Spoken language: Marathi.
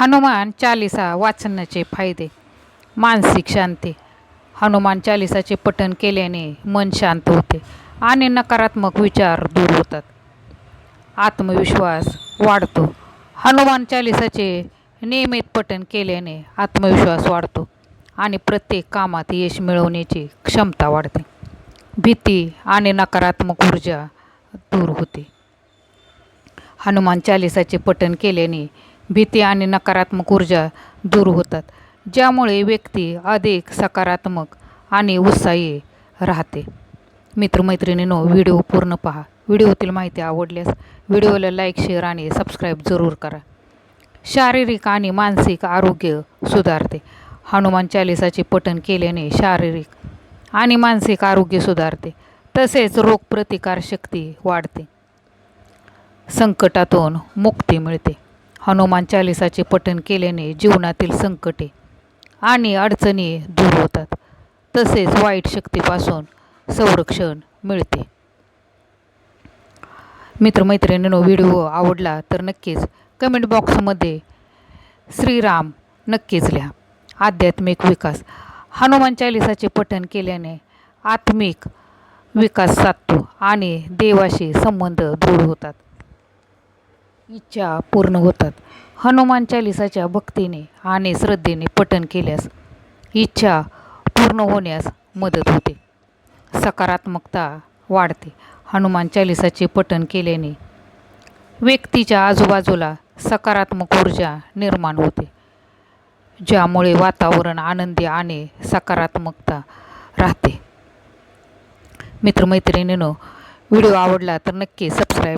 हनुमान चालिसा वाचनाचे फायदे. मानसिक शांती. हनुमान चालिसाचे पठण केल्याने मन शांत होते आणि नकारात्मक विचार दूर होतात. आत्मविश्वास वाढतो. हनुमान चालिसाचे नियमित पठण केल्याने आत्मविश्वास वाढतो आणि प्रत्येक कामात यश मिळवण्याची क्षमता वाढते. भीती आणि नकारात्मक ऊर्जा दूर होते. हनुमान चालिसाचे पठण केल्याने भीती आणि नकारात्मक ऊर्जा दूर होतात ज्यामुळे व्यक्ती अधिक सकारात्मक आणि उत्साही राहते. मित्रमैत्रिणींनो व्हिडिओ पूर्ण पहा. व्हिडिओतील माहिती आवडल्यास व्हिडिओला लाईक शेअर आणि सबस्क्राईब जरूर करा. शारीरिक आणि मानसिक आरोग्य सुधारते. हनुमान चालिसाचे पठण केल्याने शारीरिक आणि मानसिक आरोग्य सुधारते. तसेच रोगप्रतिकारशक्ती वाढते. संकटातून मुक्ती मिळते. हनुमान चालिसाचे पठण केल्याने जीवनातील संकटे आणि अडचणी दूर होतात. तसेच वाईट शक्तीपासून संरक्षण मिळते. मित्रमैत्रिणींनो व्हिडिओ आवडला तर नक्कीच कमेंट बॉक्समध्ये श्रीराम नक्कीच लिहा. आध्यात्मिक विकास. हनुमान चालिसाचे पठण केल्याने आत्मिक विकास साधतो आणि देवाशी संबंध दृढ होतात. इच्छा पूर्ण होतात. हनुमान चालिसाच्या भक्तीने आणि श्रद्धेने पठण केल्यास इच्छा पूर्ण होण्यास मदत होते. सकारात्मकता वाढते. हनुमान चालिसाचे पठण केल्याने व्यक्तीच्या आजूबाजूला सकारात्मक ऊर्जा निर्माण होते. ज्यामुळे वातावरण आनंदी आणि सकारात्मकता राहते. मित्रमैत्रिणींनो व्हिडिओ आवडला तर नक्की सबस्क्राईब